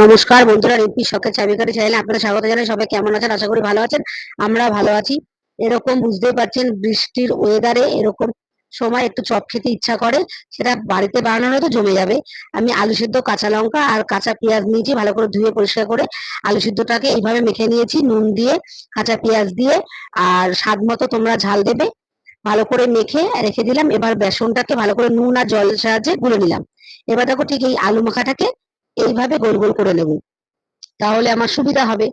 নমস্কার বন্ধুরা রিম্পি শখের চাবিকারি চ্যানেলে আপনারা স্বাগত জানাই। সবাই কেমন আছেন? আশা করি ভালো আছেন। আমরা ভালো আছি। এরকম বুঝতেই পারছেন, বৃষ্টির ওয়েদারে এরকম সময় একটু চপ খেতে ইচ্ছা করে, সেটা বাড়িতে বানানো তো জমে যাবে। আমি আলু সিদ্ধ কাঁচা লঙ্কা আর কাঁচা পেঁয়াজ নিয়েছি, ভালো করে ধুয়ে পরিষ্কার করে আলু সিদ্ধটাকে এইভাবে মেখে নিয়েছি, নুন দিয়ে, কাঁচা পেঁয়াজ দিয়ে, আর স্বাদ মতো তোমরা ঝাল দেবে। ভালো করে মেখে রেখে দিলাম। এবার বেসনটাকে ভালো করে নুন আর জলের সাহায্যে গুলে নিলাম। এবার দেখো ঠিক এই আলু মাখাটাকে এইভাবে গোল গোল করে নেব। তাহলে আমার সুবিধা হবে।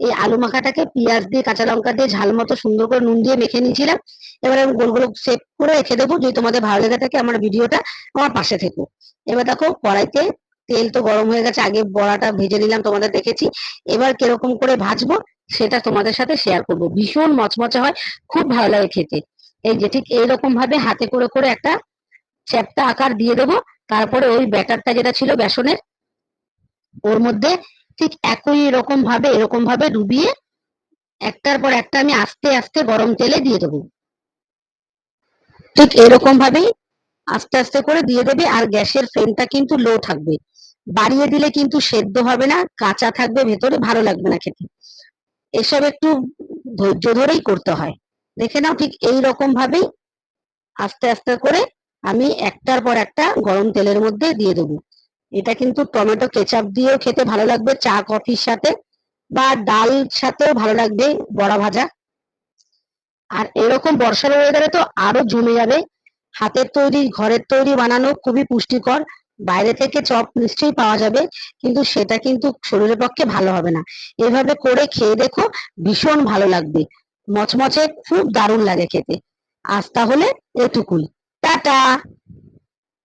এই আলু মাখাটাকে পেঁয়াজ দিয়ে, কাঁচা লঙ্কা দিয়ে ঝাল মতো সুন্দর করে নুন দিয়ে মেখে নিয়েছিলাম। এবার আমি গোল গোল সেভ করে রেখে দেবো। যদি তোমাদের ভালো লেগে থাকে আমার ভিডিওটা আমার পাশে থেকো। এবার দেখো কড়াইতে তেল তো গরম হয়ে গেছে, আগে বড়াটা ভেজে নিলাম, তোমাদের দেখেছি। এবার কীরকম করে ভাজবো সেটা তোমাদের সাথে শেয়ার করব। ভীষণ মচমচে হয়, খুব ভালো লাগে খেতে। এই যে ঠিক এইরকম ভাবে হাতে করে করে একটা চ্যাপ্টা আকার দিয়ে দেবো। তারপরে ওই ব্যাটারটা যেটা ছিল বেসনের ওর মধ্যে ঠিক একই রকম ভাবে, এরকম ভাবে ডুবিয়ে একটার পর একটা আমি আস্তে আস্তে গরম তেলে দিয়ে দেবো। ঠিক এরকম ভাবেই আস্তে আস্তে করে দিয়ে দেবে আর গ্যাসের ফ্লেমটা কিন্তু লো থাকবে। বাড়িয়ে দিলে কিন্তু সেদ্ধ হবে না, কাঁচা থাকবে, ভেতরে ভালো লাগবে না খেতে। এসব একটু ধৈর্য ধরেই করতে হয়। দেখে নাও ঠিক এই রকম ভাবেই আস্তে আস্তে করে আমি একটার পর একটা গরম তেলের মধ্যে দিয়ে দেবো। এটা কিন্তু টমেটো কেচাপ দিয়েও খেতে ভালো লাগবে, চা, কফির সাথে বা ডাল সাথেও ভালো লাগবে বড়া ভাজা। আর এরকম বর্ষার ওয়েদারে তো আরও জমে যাবে। হাতের তৈরি, ঘরের তৈরি বানানো খুবই পুষ্টিকর। বাইরে থেকে চপ নিশ্চয়ই পাওয়া যাবে, কিন্তু সেটা কিন্তু শরীরের পক্ষে ভালো হবে না। এভাবে করে খেয়ে দেখো ভীষণ ভালো লাগবে। মচমচে খুব দারুণ লাগে খেতে। আজ তাহলে এটুকুই টাটা!